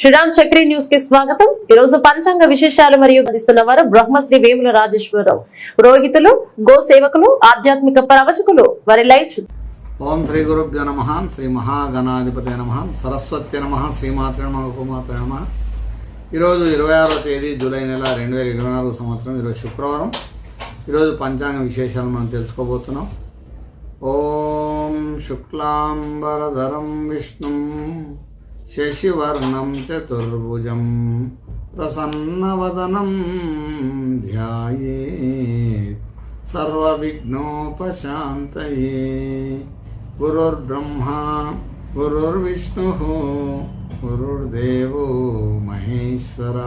శ్రీరామ్ చక్రి న్యూస్కి స్వాగతం. ఈ రోజు పంచాంగ విశేషాలు మరియు అందిస్తున్న వారు బ్రహ్మశ్రీ వేముల రాజేశ్వరరావు. రోహితులు గో సేవకులు ఆధ్యాత్మిక ప్రవచకులు వారి లైవ్ ఓం శ్రీ గురుభ్యో నమ శ్రీ మహాగణాధిపతి నమ సరస్వతి నమ శ్రీమాత్ర నమ ఉపమాత్ర నమ. ఈరోజు ఇరవై ఆరో తేదీ జూలై నెల రెండు వేల ఇరవై నాలుగు సంవత్సరం ఈరోజు శుక్రవారం. ఈరోజు పంచాంగ విశేషాలు మనం తెలుసుకోబోతున్నాం. ఓం శుక్లాంబరధరం విష్ణు శశివర్ణం చతుర్భుజం ప్రసన్నవదనం ధ్యాయేత్ సర్వవిఘ్నోపశాంతయే గురుర్బ్రహ్మా గురుర్విష్ణుः గురుర్దేవో మహేశ్వర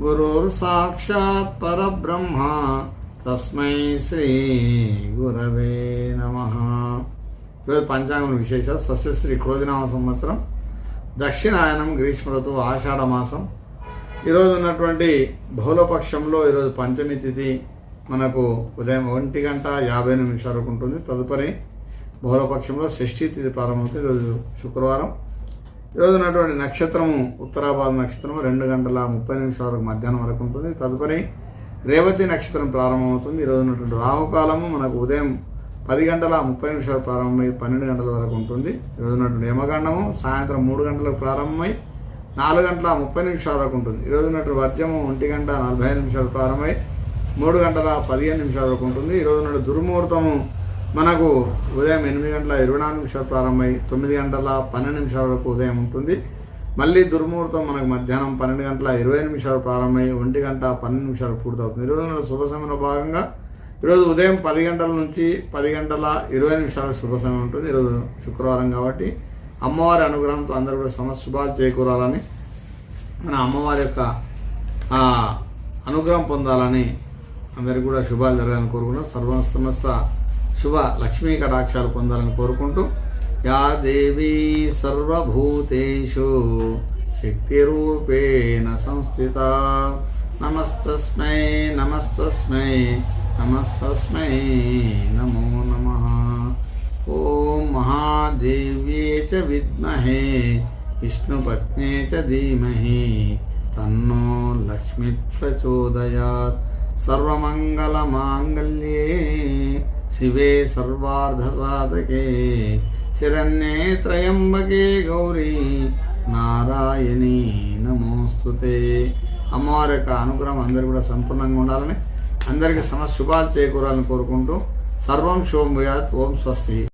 గురుర్సాక్షాత్ పరబ్రహ్మ తస్మై శ్రీ గురవే నమ ఈరోజు పంచాంగం విశేషాలు స్వస్యశ్రీ క్రోధినామ సంవత్సరం దక్షిణాయనం గ్రీష్మ ఋతువు ఆషాఢ మాసం. ఈరోజు ఉన్నటువంటి బహుళపక్షంలో ఈరోజు పంచమి తిథి మనకు ఉదయం ఒంటి గంట యాభై నిమిషాల వరకు ఉంటుంది. తదుపరి బహుళపక్షంలో షష్ఠీ తిథి ప్రారంభమవుతుంది. ఈరోజు శుక్రవారం. ఈరోజు ఉన్నటువంటి నక్షత్రము ఉత్తరాభాద నక్షత్రం రెండు గంటల ముప్పై నిమిషాల వరకు మధ్యాహ్నం వరకు ఉంటుంది. తదుపరి రేవతి నక్షత్రం ప్రారంభమవుతుంది. ఈరోజు ఉన్నటువంటి రాహుకాలము మనకు ఉదయం పది గంటల ముప్పై నిమిషాలు ప్రారంభమై పన్నెండు గంటల వరకు ఉంటుంది. ఈరోజు ఉన్నటువంటి యమగండము సాయంత్రం మూడు గంటలకు ప్రారంభమై నాలుగు గంటల ముప్పై నిమిషాల వరకు ఉంటుంది. ఈరోజు ఉన్నటువంటి వర్జము ఒంటి గంట నలభై ఐదు నిమిషాలు ప్రారంభమై మూడు గంటల పదిహేను నిమిషాల వరకు ఉంటుంది. ఈరోజు ఉన్నటువంటి దుర్ముహూర్తము మనకు ఉదయం ఎనిమిది గంటల ఇరవై నాలుగు నిమిషాలు ప్రారంభమై తొమ్మిది గంటల పన్నెండు నిమిషాల వరకు ఉదయం ఉంటుంది. మళ్ళీ దుర్ముహూర్తం మనకు మధ్యాహ్నం పన్నెండు గంటల ఇరవై నిమిషాలు ప్రారంభమై ఒంటి గంట పన్నెండు నిమిషాలు పూర్తవుతుంది. ఈరోజు ఉన్న శుభ సమయంలో భాగంగా ఈరోజు ఉదయం పది గంటల నుంచి పది గంటల ఇరవై నిమిషాలకు శుభ సమయం ఉంటుంది. ఈరోజు శుక్రవారం కాబట్టి అమ్మవారి అనుగ్రహంతో అందరూ కూడా సమస్త శుభాలు చేకూరాలని మన అమ్మవారి యొక్క అనుగ్రహం పొందాలని అందరికీ కూడా శుభాలు జరగాలని కోరుకుంటూ సర్వ సమస్త శుభ లక్ష్మీ కటాక్షాలు పొందాలని కోరుకుంటూ యా దేవీ సర్వభూతేషు శక్తిరూపేణ సంస్థిత. నమస్తస్మై నమస్తస్మై. నమస్తస్మై నమో నమ ఓం మహాదేవ్యే చ విద్మహే విష్ణుపత్నే చ ధీమహి తన్నో లక్ష్మి ప్రచోదయాత్ సర్వమంగళమాంగళ్యే శివే సర్వార్ధసాధకే శరణ్యే త్రయంబకే గౌరీ నారాయణీ నమోస్తుతే అమ్మవారి యొక్క అనుగ్రహం అందరు కూడా సంపూర్ణంగా ఉండాలని అందరికీ సమస్త శుభాలు చేకూరాలని కోరుకుంటూ సర్వం శోభయాత్ ఓం స్వస్తి.